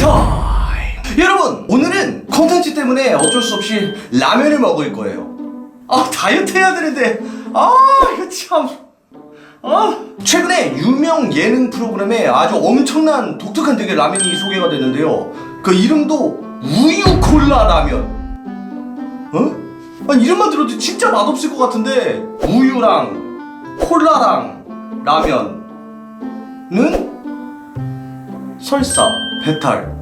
타임! 여러분 오늘은 컨텐츠 때문에 어쩔 수 없이 라면을 먹을 거예요. 아 다이어트 해야 되는데. 아 이거 참. 아, 최근에 유명 예능 프로그램에 아주 엄청난 독특한 되게 라면이 소개가 됐는데요. 그 이름도 우유 콜라 라면. 어? 아, 이름만 들어도 진짜 맛없을 것 같은데. 우유랑 콜라랑 라면은 설사, 배탈,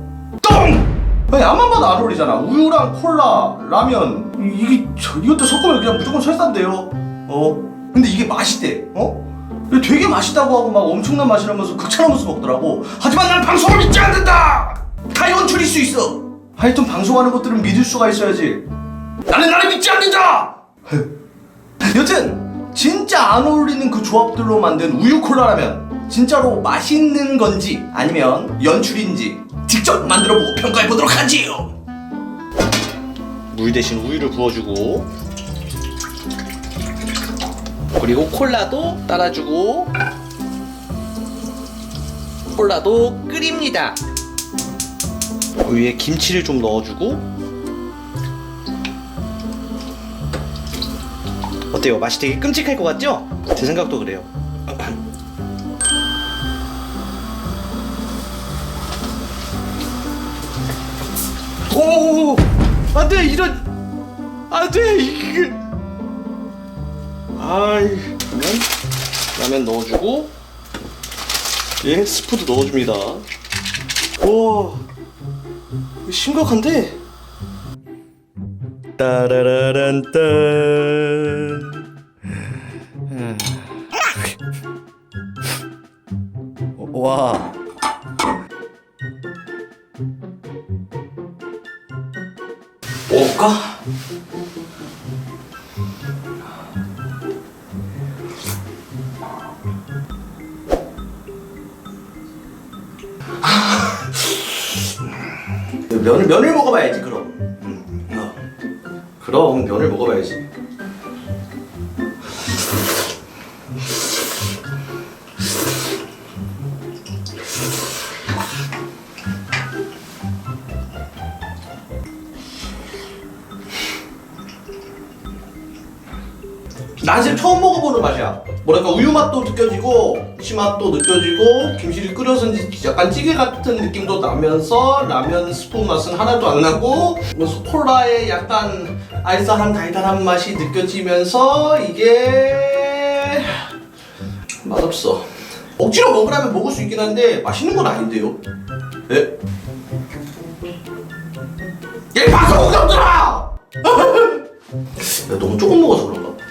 똥! 아니 앞만 봐도 안 어울리잖아 우유랑 콜라, 라면 이- 이게 저- 이것도 섞으면 그냥 무조건 설사인데요 어? 근데 이게 맛있대 어? 되게 맛있다고 하고 막 엄청난 맛이라면서 극찬하면서 먹더라고 하지만 난 방송을 믿지 않는다! 다 연출일 수 있어 하여튼 방송하는 것들은 믿을 수가 있어야지 나는 나를 믿지 않는다! 여튼 진짜 안 어울리는 그 조합들로 만든 우유 콜라라면 진짜로 맛있는 건지 아니면 연출인지 직접 만들어 보고 평가해 보도록 하지요 물 대신 우유를 부어주고 그리고 콜라도 따라주고 콜라도 끓입니다 위에 김치를 좀 넣어주고 어때요? 맛이 되게 끔찍할 것 같죠? 제 생각도 그래요. 안돼 이런, 안돼 이게. 아이, 그러면 라면 넣어주고, 예 스프도 넣어줍니다. 와, 심각한데? 따라라란딴 와 먹을까? 면을 면을 먹어봐야지 그럼. 음, 어. 그럼 면을 먹어봐야지. 난 지금 처음 먹어보는 맛이야. 뭐랄까 우유 맛도 느껴지고 치 맛도 느껴지고 김치를 끓여서인지 약간 찌개 같은 느낌도 나면서 라면 스프 맛은 하나도 안 나고 무슨 콜라의 약간 알싸한 달달한 맛이 느껴지면서 이게 맛없어. 억지로 먹으라면 먹을 수 있긴 한데 맛있는 건 아닌데요. 예? 얘좀 들어! 야, 너무 조금 먹어서 그런가?